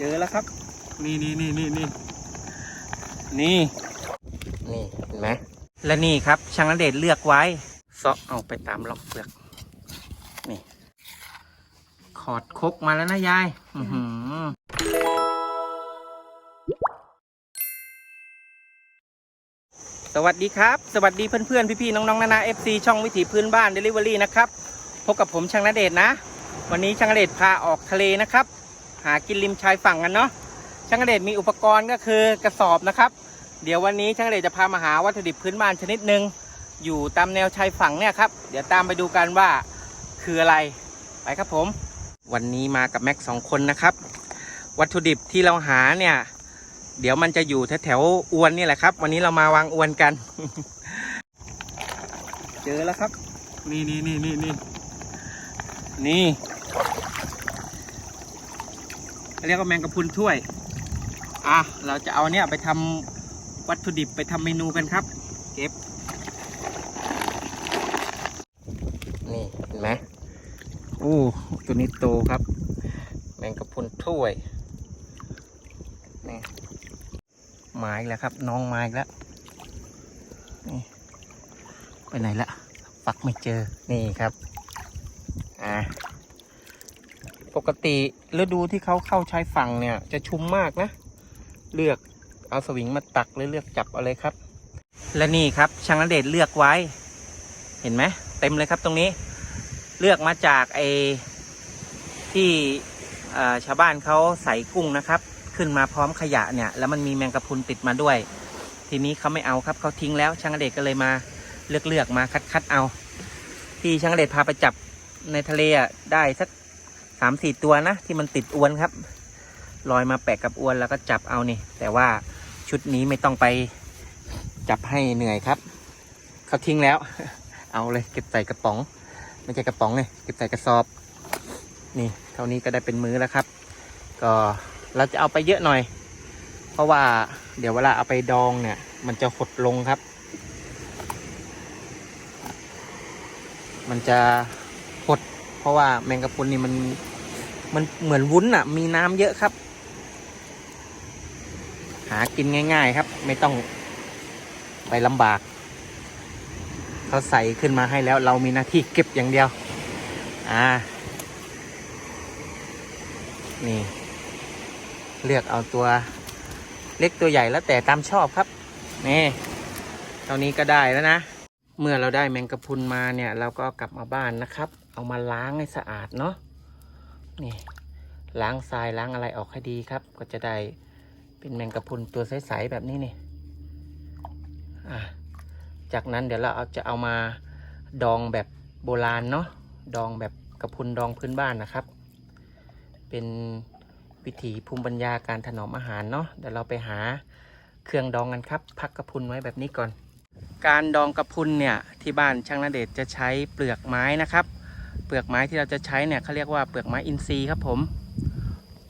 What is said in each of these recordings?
เจอแล้วครับ นี่นี่นี่นี่นี่นี่ นี่เห็นไหมและนี่ครับช่างนเดชเลือกไว้เซาะเอาไปตามล็อกเปลือกนี่ขอดคกมาแล้วนะยาย อือหือสวัสดีครับ สวัสดีเพื่อนๆพี่ๆน้องๆนานา FC ช่องวิถีพื้นบ้าน Delivery นะครับ พบกับผมช่างนเดชนะ วันนี้ช่างนเดชพาออกทะเลนะครับหากินริมชายฝั่งกันเนาะช่างเดชมีอุปกรณ์ก็คือกระสอบนะครับ เดี๋ยววันนี้ช่างเดชจะพามาหาวัตถุดิบพื้นบ้านชนิดหนึ่งอยู่ตามแนวชายฝั่งเนี่ยครับ เดี๋ยวตามไปดูกันว่าคืออะไรไปครับผม วันนี้มากับแม็กสองคนนะครับ วัตถุดิบที่เราหาเนี่ย เดี๋ยวมันจะอยู่แถวๆอวนนี่แหละครับ วันนี้เรามาวางอวนกัน เจอแล้วครับ นี่นี่นี่นี่นี่นี่ เรียกว่าแมงกะพรุนถ้วย อะ เราจะเอาเนี่ยไปทำวัตถุดิบไปทำเมนูกันครับ เก็บ นี่เห็นไหมอู้ตัวนี้โตครับ แมงกะพรุนถ้วย นี่มาอีกแล้วครับ น้องมาอีกแล้วนี่ไปไหนละ ฝักไม่เจอ นี่ครับ อ่า ป กติฤดูที่เขาเข้าชายฝั่งเนี่ย จะชุ่มมากนะ เลือกเอาสวิงมาตักหรือเลือกจับเอาเลยครับ และนี่ครับช่างนเดชเลือกไว้ เห็นไหมเต็มเลยครับตรงนี้ เลือกมาจากไอที่ชาวบ้านเขาใส่กุ้งนะครับ ขึ้นมาพร้อมขยะเนี่ย แล้วมันมีแมงกะพรุนติดมาด้วย ทีนี้เขาไม่เอาครับเขาทิ้งแล้วช่างเดชก็เลยมาเลือกเลือกมาคัดคัดเอา ที่ช่างเดชพาไปจับในทะเลอะได้สัก สามสี่ตัวนะที่มันติดอวนครับลอยมาแปะกับอวนแล้วก็จับเอานี่ แต่ว่าชุดนี้ไม่ต้องไปจับให้เหนื่อยครับเขาทิ้งแล้ว เอาเลยเก็บใส่กระป๋อง ไม่ใช่กระป๋องเลยเก็บใส่กระสอบ นี่เท่านี้ก็ได้เป็นมื้อแล้วครับ ก็เราจะเอาไปเยอะหน่อย เพราะว่าเดี๋ยวเวลาเอาไปดองเนี่ย มันจะหดลงครับ มันจะหด เพราะว่าแมงกะพรุนนี่มัน มันเหมือนวุ้นอะ มีน้ำเยอะครับ หากินง่าย ๆ ครับ ไม่ต้องไปลำบาก เขาใส่ขึ้นมาให้แล้วเรามีหน้าที่เก็บอย่างเดียว อ่า นี่ เลือกเอาตัวเล็กตัวใหญ่แล้วแต่ตามชอบครับ นี่เท่านี้ก็ได้แล้วนะ เมื่อเราได้แมงกะพุนมาเนี่ย เราก็กลับมาบ้านนะครับ เอามาล้างให้สะอาดเนาะ นี่ล้างทรายล้างอะไรออกให้ดีครับ ก็จะได้เป็นแมงกะพรุนตัวใสๆแบบนี้นี่จากนั้นเดี๋ยวเราเอาจะเอามาดองแบบโบราณเนาะดองแบบกระพุนดองพื้นบ้านนะครับ เป็นวิถีภูมิปัญญาการถนอมอาหารเนาะเดี๋ยวเราไปหาเครื่องดองกันครับ พักกระพุนไว้แบบนี้ก่อน การดองกระพุนเนี่ยที่บ้านช่างนาเดชจะใช้เปลือกไม้นะครับ เปลือกไม้ที่เราจะใช้เนี่ยเขาเรียกว่าเปลือกไม้อินทรีย์ครับผม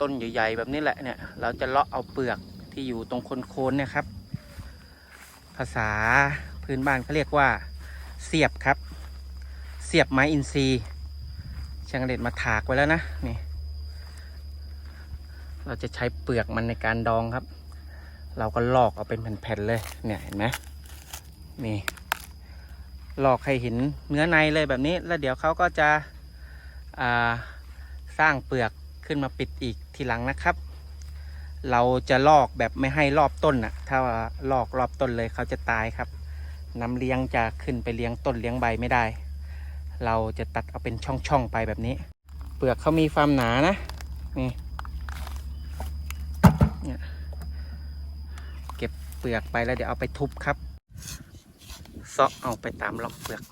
ต้นใหญ่ ๆ แบบนี้แหละเนี่ยเราจะเลาะเอาเปลือกที่อยู่ตรงโคนๆเนี่ยครับ ภาษาพื้นบ้านเขาเรียกว่าเสียบครับ เสียบไม้อินทรีย์ช่างเด็ดมาถากไว้แล้วนะนี่เราจะใช้เปลือกมันในการดองครับ เราก็ลอกเอาเป็นแผ่นๆเลยเนี่ยเห็นไหมนี่ หลอกให้เห็นเนื้อในเลยแบบนี้ แล้วเดี๋ยวเขาก็จะสร้างเปลือกขึ้นมาปิดอีกทีหลังนะครับ เราจะลอกแบบไม่ให้รอบต้นน่ะถ้าลอกรอบต้นเลยเขาจะตายครับน้ำเลี้ยงจะขึ้นไปเลี้ยงต้นเลี้ยงใบไม่ได้ เราจะตัดเอาเป็นช่องๆไปแบบนี้ เปลือกเขามีความหนานะนี่เนี่ยเก็บเปลือกไปแล้วเดี๋ยวเอาไปทุบครับ ซาะเอาไปตามล็อกเปลือก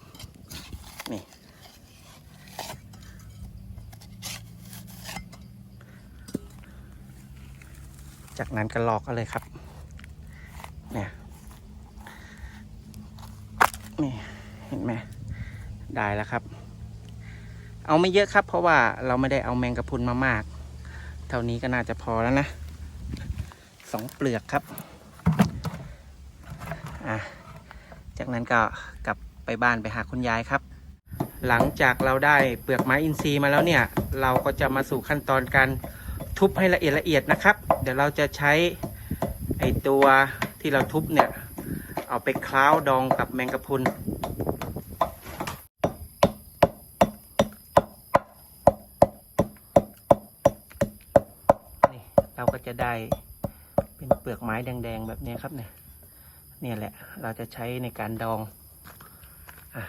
นี่จากนั้นก็ลอกก็เลยครับเนี่ยนี่เห็นไหมได้แล้วครับ เอาไม่เยอะครับ เพราะว่าเราไม่ได้เอาแมงกะพุนมามาก เท่านี้ก็น่าจะพอแล้วนะสองเปลือกครับ อะ จากนั้นก็กลับไปบ้านไปหาคุณยายครับ หลังจากเราได้เปลือกไม้อินทรีย์มาแล้วเนี่ย เราก็จะมาสู่ขั้นตอนการทุบให้ละเอียดละเอียดนะครับ เดี๋ยวเราจะใช้ไอตัวที่เราทุบเนี่ย เอาไปคล้าวดองกับแมงกะพรุนนี่เราก็จะได้เป็นเปลือกไม้แดงๆแบบนี้ครับเนี่ย เนี่ยแหละ เราจะใช้ในการดองอะ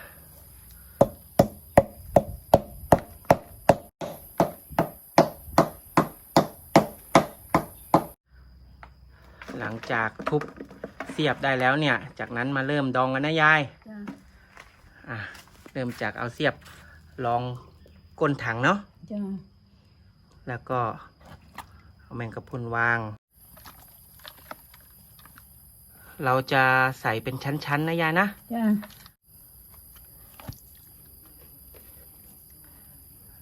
หลังจากทุบเสียบได้แล้วเนี่ย จากนั้นมาเริ่มดองกันนะยายจ้ะอะเริ่มจากเอาเสียบรองก้นถังเนาะจ้ะแล้วก็เอาแมงกะพรุนวาง เราจะใส่เป็นชั้นๆนะยายนะ จ้ะ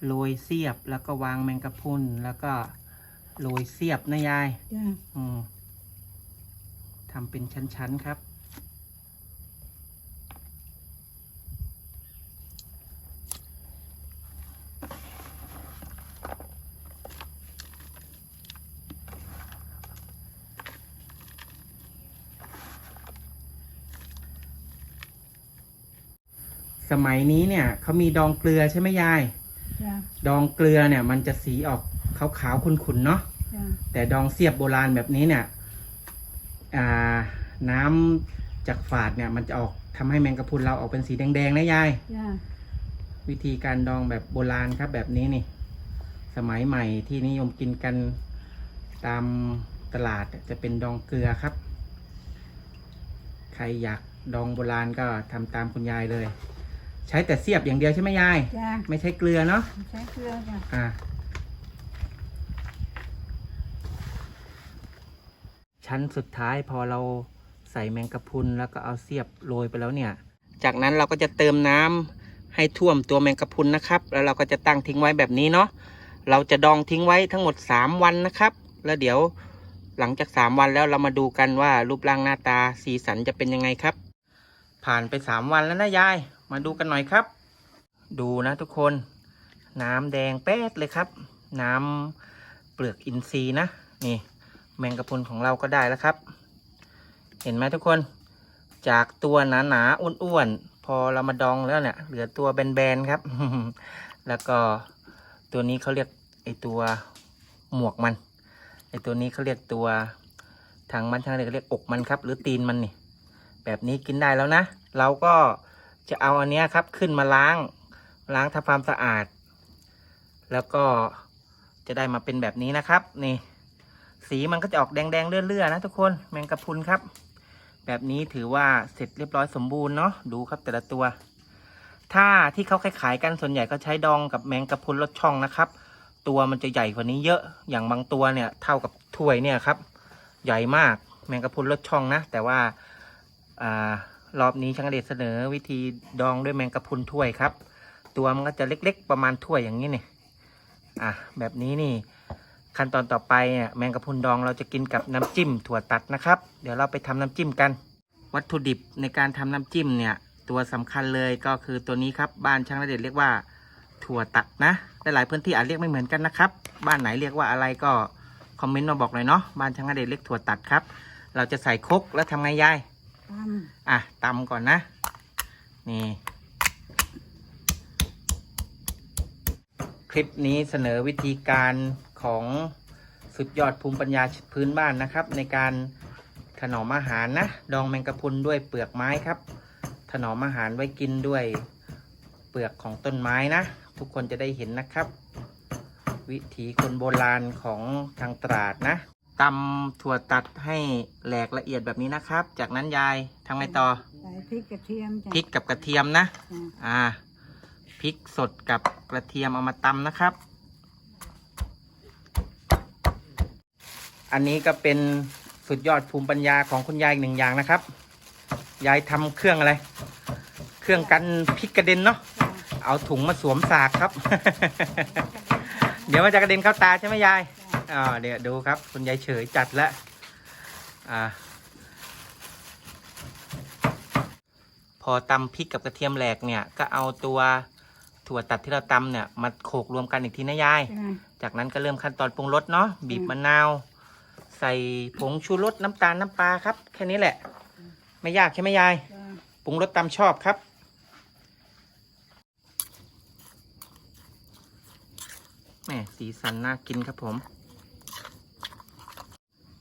โรยเสียบแล้วก็วางแมงกะพรุนแล้วก็โรยเสียบนะยาย จ้ะอืมทำเป็นชั้น ๆ ครับ สมัยนี้เนี่ยเขามีดองเกลือใช่ไหมยาย จ้ะดองเกลือเนี่ย มันจะสีออกขาวๆขุ่นๆเนาะ จ้ะแต่ดองเสียบโบราณแบบนี้เนี่ยอ่าน้ำจากฝาดเนี่ย มันจะออกทำให้แมงกะพรุนเราออกเป็นสีแดงๆนะยาย จ้ะวิธีการดองแบบโบราณครับแบบนี้นี่ สมัยใหม่ที่นิยมกินกันตามตลาดจะเป็นดองเกลือครับ ใครอยากดองโบราณก็ทำตามคุณยายเลย ใช้แต่เสียบอย่างเดียวใช่ไหมยาย จ้ะไม่ใช้เกลือเนาะ ใช้เกลือจ้ะอ่าชั้นสุดท้ายพอเราใส่แมงกะพรุนแล้วก็เอาเสียบโรยไปแล้วเนี่ย จากนั้นเราก็จะเติมน้ำให้ท่วมตัวแมงกะพรุนนะครับ แล้วเราก็จะตั้งทิ้งไว้แบบนี้เนาะ เราจะดองทิ้งไว้ทั้งหมด 3 วันนะครับ แล้วเดี๋ยวหลังจาก 3 วันแล้วเรามาดูกันว่ารูปร่างหน้าตาสีสันจะเป็นยังไงครับ ผ่านไป 3 วันแล้วนะยาย มาดูกันหน่อยครับ ดูนะทุกคน น้ำแดงแป๊ดเลยครับ น้ำเปลือกอินทรีย์นะ นี่ แมงกะพรุนของเราก็ได้แล้วครับ เห็นไหมทุกคน จากตัวหนาหนาๆอ้วนๆ พอเรามาดองแล้วเนี่ย เหลือตัวแบนๆครับ แล้วก็ตัวนี้เขาเรียกไอตัวหมวกมัน ไอตัวนี้เขาเรียกตัวทางมันทางเรียกเรียกอกมันครับ หรือตีนมันนี่ แบบนี้กินได้แล้วนะ เราก็ จะเอาอันนี้ครับขึ้นมาล้าง ล้างทำความสะอาด แล้วก็จะได้มาเป็นแบบนี้นะครับ นี่ สีมันก็จะออกแดงๆเลื่อยๆนะทุกคนแมงกะพุนครับ แบบนี้ถือว่าเสร็จเรียบร้อยสมบูรณ์เนาะดูครับแต่ละตัว ถ้าที่เขาขายกันส่วนใหญ่ก็ใช้ดองกับแมงกะพุนรสช่องนะครับ ตัวมันจะใหญ่กว่านี้เยอะอย่างบางตัวเนี่ยเท่ากับถ้วยเนี่ยครับ ใหญ่มากแมงกะพุนรสช่องนะ แต่ว่าอ่า รอบนี้ช่างเดชเสนอวิธีดองด้วยแมงกะพรุนถ้วยครับ ตัวมันก็จะเล็ก ๆ ประมาณถ้วยอย่างนี้นี่อะแบบนี้นี่ ขั้นตอนต่อไปเนี่ยแมงกะพรุนดองเราจะกินกับน้ำจิ้มถั่วตัดนะครับ เดี๋ยวเราไปทำน้ำจิ้มกัน วัตถุดิบในการทำน้ำจิ้มเนี่ย ตัวสำคัญเลยก็คือตัวนี้ครับบ้านช่างเด็ดเรียกว่าถั่วตัดนะหลายพื้นที่อาจเรียกไม่เหมือนกันนะครับ บ้านไหนเรียกว่าอะไรก็คอมเมนต์มาบอกหน่อยเนาะบ้านช่างเด็ดเรียกถั่วตัดครับ เราจะใส่คกแล้วทำไงยาย ตอะตำก่อนนะ นี่ คลิปนี้เสนอวิธีการของสุดยอดภูมิปัญญาพื้นบ้านนะครับ ในการถนอมอาหารนะ ดองแมงกะพรุนด้วยเปลือกไม้ครับ ถนอมอาหารไว้กินด้วยเปลือกของต้นไม้นะ ทุกคนจะได้เห็นนะครับ วิถีคนโบราณของทางตราดนะ ตำถั่วตัดให้แหลกละเอียดแบบนี้นะครับ จากนั้นยายทำไงต่อำใส่พริกกระเทียมจ้ะพริกกับกระเทียมนะ จ้ะอ่าพริกสดกับกระเทียมเอามาตำนะครับ อันนี้ก็เป็นสุดยอดภูมิปัญญาของคุณยายอีกหนึ่งอย่างนะครับ ยายทำเครื่องอะไร เครื่องกันพริกกระเด็นเนาะจ้ะเอาถุงมาสวมสากครับ เดี๋ยวมันจะกระเด็นเข้าตาใช่ไหมยาย จ้ะ อ่าเดี๋ยวดูครับ คุณยายเฉยจัดแล้วอ่าพอตำพริกกับกระเทียมแหลกเนี่ย ก็เอาตัวถั่วตัดที่เราตำเนี่ยมาโขกรวมกันอีกทีนะยายจ้ะจากนั้นก็เริ่มขั้นตอนปรุงรสเนาะบีบมะนาว ใส่ผงชูรสน้ำตาลน้ำปลาครับ แค่นี้แหละ ไม่ยากใช่ไหมยายจ้ะปรุงรสตามชอบครับแหมสีสันน่ากินครับผม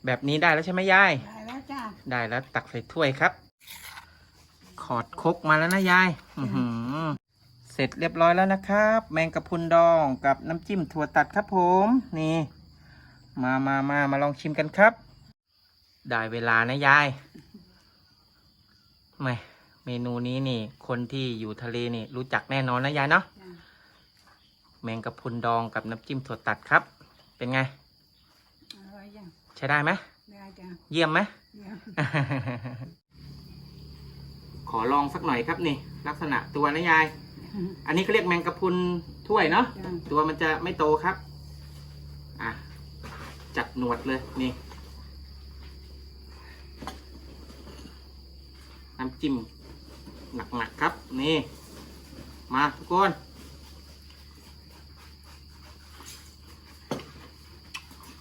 แบบนี้ได้แล้วใช่ไหมยาย ได้แล้วจ้ะได้แล้วตักใส่ถ้วยครับ ขอดครกมาแล้วนะยาย อื้อหือเสร็จเรียบร้อยแล้วนะครับ แมงกะพรุนดองกับน้ำจิ้มถั่วตัดครับผม นี่ มามามามาลองชิมกันครับ ได้เวลานะยายไม่เมนูนี้นี่ คนที่อยู่ทะเลนี่ รู้จักแน่นอนนะยายเนาะจ้ะแมงกะพรุนดองกับน้ำจิ้มถั่วตัดครับ เป็นไงอร่อยจ้ะ ใช้ได้ไหมได้จ้ะเยี่ยมไหม เดี๋ยวขอลองสักหน่อยครับนี่ ลักษณะตัวนะยาย อันนี้เขาเรียกแมงกะพรุนถ้วยเนาะ จ้ะตัวมันจะไม่โตครับ อะ จับหนวดเลยนี่ น้ำจิ้มหนักๆครับ นี่ มาทุกคน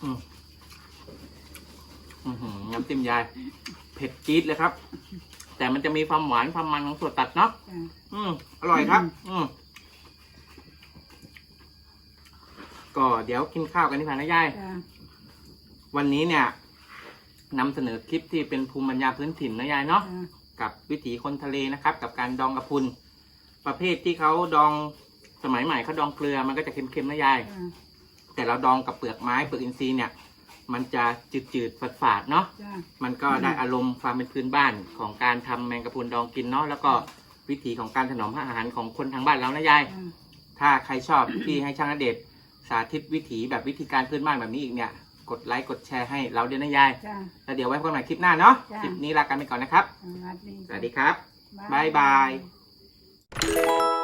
อืม อื้อหือน้ำจิ้มยาย เผ็ดจี๊ดเลยครับ แต่มันจะมีความหวานความมันของส่วนตัดเนาะจ้ะอืมอร่อยครับ อืมก็เดี๋ยวกินข้าวกันที่ผ่านนะยาย จ้ะวันนี้เนี่ยนำเสนอคลิปที่เป็นภูมิปัญญาพื้นถิ่นนะยายเนาะ จ้ะกับวิถีคนทะเลนะครับ กับการดองกระพุน ประเภทที่เขาดองสมัยใหม่เขาดองเกลือมันก็จะเค็มๆนะยาย จ้ะแต่เราดองกับเปลือกไม้เปลือกอินทรีย์เนี่ย มันจะจืดๆฝาดๆเนาะ จ้ะมันก็ได้อารมณ์ความเป็นพื้นบ้านของการทำแมงกะพรุนดองกินเนาะแล้วก็วิถีของการถนอมอาหารของคนทางบ้านเรานะยาย จ้ะถ้าใครชอบ ที่ให้ช่างณเดชน์สาธิตวิถีแบบวิธีการพื้นบ้านแบบนี้อีกเนี่ย กดไลค์กดแชร์ให้เราด้วยนะยาย จ้ะแล้วเดี๋ยวไว้พบกันใหม่คลิปหน้าเนาะจ้ะ คลิปนี้ลากันไปก่อนนะครับ สวัสดีสวัสดีครับจ้ะบ๊ายบาย